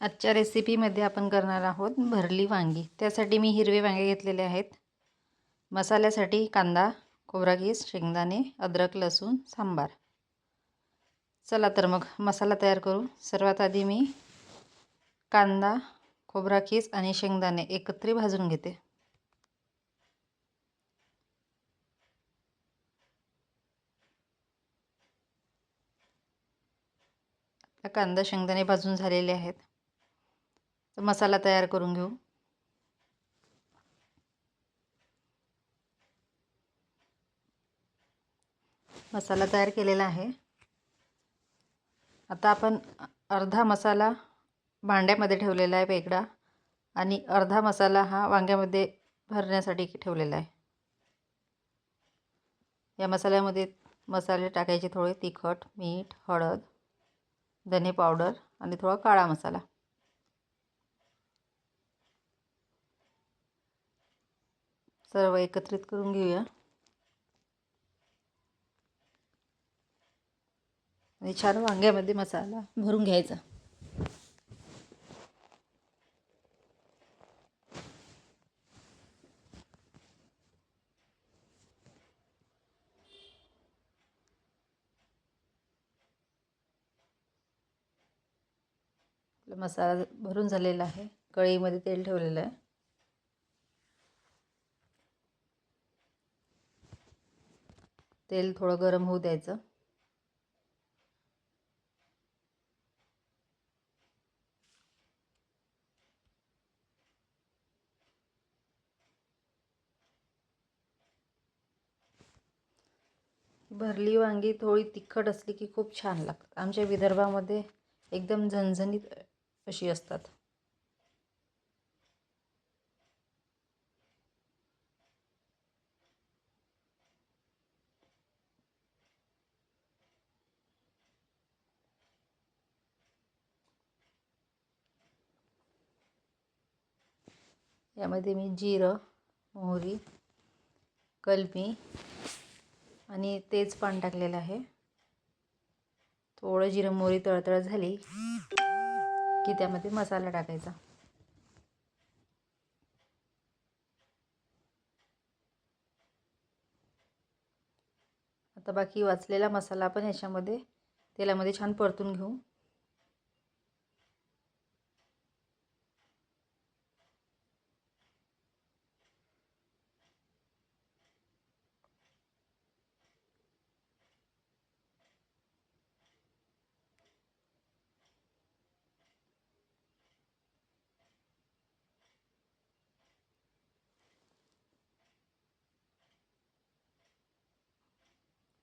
आजच्या रेसिपीमध्ये आपण करणार आहोत भरली वांगी. त्यासाठी मी हिरवे वांगे घेतलेले आहेत. मसाल्यासाठी कांदा खोबरा शेंगदाणे अद्रक लसूण सांबार. चला तर मग मसाला तयार करू. सर्वात आधी मी कांदा खोबरा कीस आणि शेंगदाणे एकत्र भाजून घेते. कांदा शेंगदाणे भाजून झालेले आहेत. तर मसाला तयार करून घेऊ. मसाला तयार केलेला आहे. आता आपण अर्धा मसाला भांड्यामध्ये ठेवलेला आहे वेगळा आणि अर्धा मसाला हा वांग्यामध्ये भरण्यासाठी ठेवलेला आहे. या मसाल्यामध्ये मसाले टाकायचे थोडे तिखट मीठ हळद धने पावडर आणि थोडा काळा मसाला. सर्व एकत्रित करून घेऊया. आणि छान वांग्यामध्ये मसाला भरून घ्यायचा. मसाला भरून झालेला आहे. कढईमध्ये तेल ठेवलेलं आहे. तेल थोडं गरम होऊ द्यायचं. भरली वांगी थोडी तिखट असली की खूप छान लागतात. आमच्या विदर्भामध्ये एकदम झणझणीत अशी असतात. यामध्ये मी जिरं मोहरी कलमी आणि तेच पान टाकलेलं आहे. थोडं जिरं मोहरी तळतळ झाली की त्यामध्ये मसाला टाकायचा. आता बाकी वाचलेला मसाला आपण ह्याच्यामध्ये तेलामध्ये छान परतून घेऊ.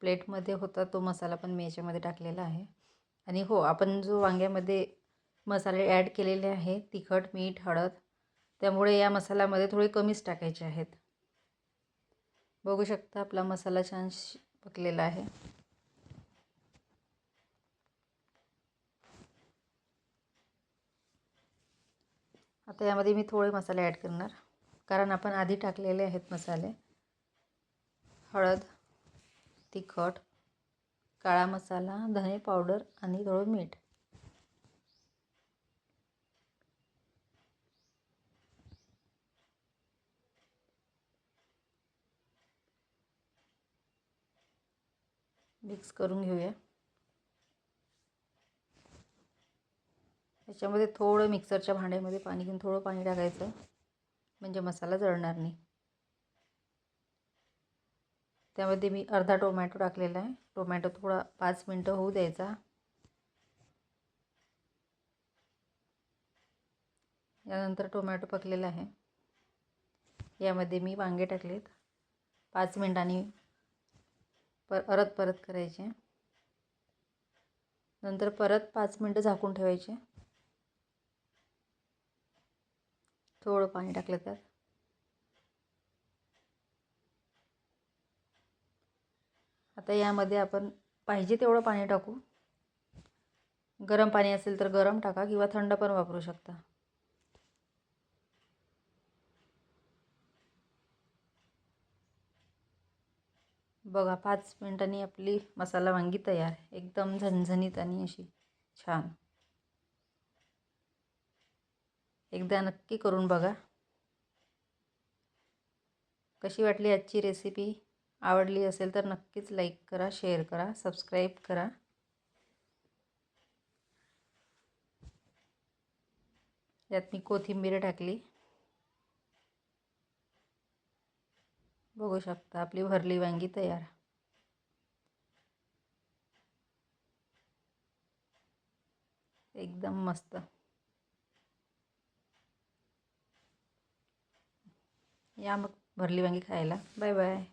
प्लेटमध्ये होता तो मसाला पण मी याच्यामध्ये टाकलेला आहे. आणि हो आपण जो वांग्यामध्ये मसाले ॲड केलेले आहे तिखट मीठ हळद त्यामुळे या मसाल्यामध्ये थोडे कमीच टाकायचे आहेत. बघू शकता आपला मसाला छान पकलेला आहे. आता यामध्ये मी थोडे मसाले ॲड करणार कारण आपण आधी टाकलेले आहेत मसाले. हळद तिखट काळा मसाला धने पावडर आणि थोडं मीठ. मिक्स करून घेऊया. याच्यामध्ये थोडं मिक्सरच्या भांड्यामध्ये पाणी घेऊन थोडं पाणी टाकायचं. म्हणजे मसाला जळणार नाही. त्यामध्ये मी अर्धा टोमॅटो टाकलेला आहे. टोमॅटो थोडा पाच मिनटं होऊ द्यायचा. यानंतर टोमॅटो पकलेला आहे. यामध्ये मी वांगे टाकलेत. पाच मिनटांनी पर परत परत करायचे. नंतर परत पाच मिनटं झाकून ठेवायचे. थोडं पाणी टाकलं त्यात. आता यामध्ये आपण पाहिजे तेवढं पाणी टाकू. गरम पाणी असेल तर गरम टाका किंवा थंड पण वापरू शकता. बघा पाच मिनटांनी आपली मसाला वांगी तयार. एकदम झणझणीत आणि अशी छान. एकदा नक्की करून बघा. कशी वाटली आजची रेसिपी आवडली असेल तर नक्कीच लाईक करा शेअर करा सबस्क्राईब करा. यात मी कोथिंबीर टाकली. बघू शकता आपली भरली वांगी तयार. एकदम मस्त. या मग भरली वांगी खायला. Bye bye.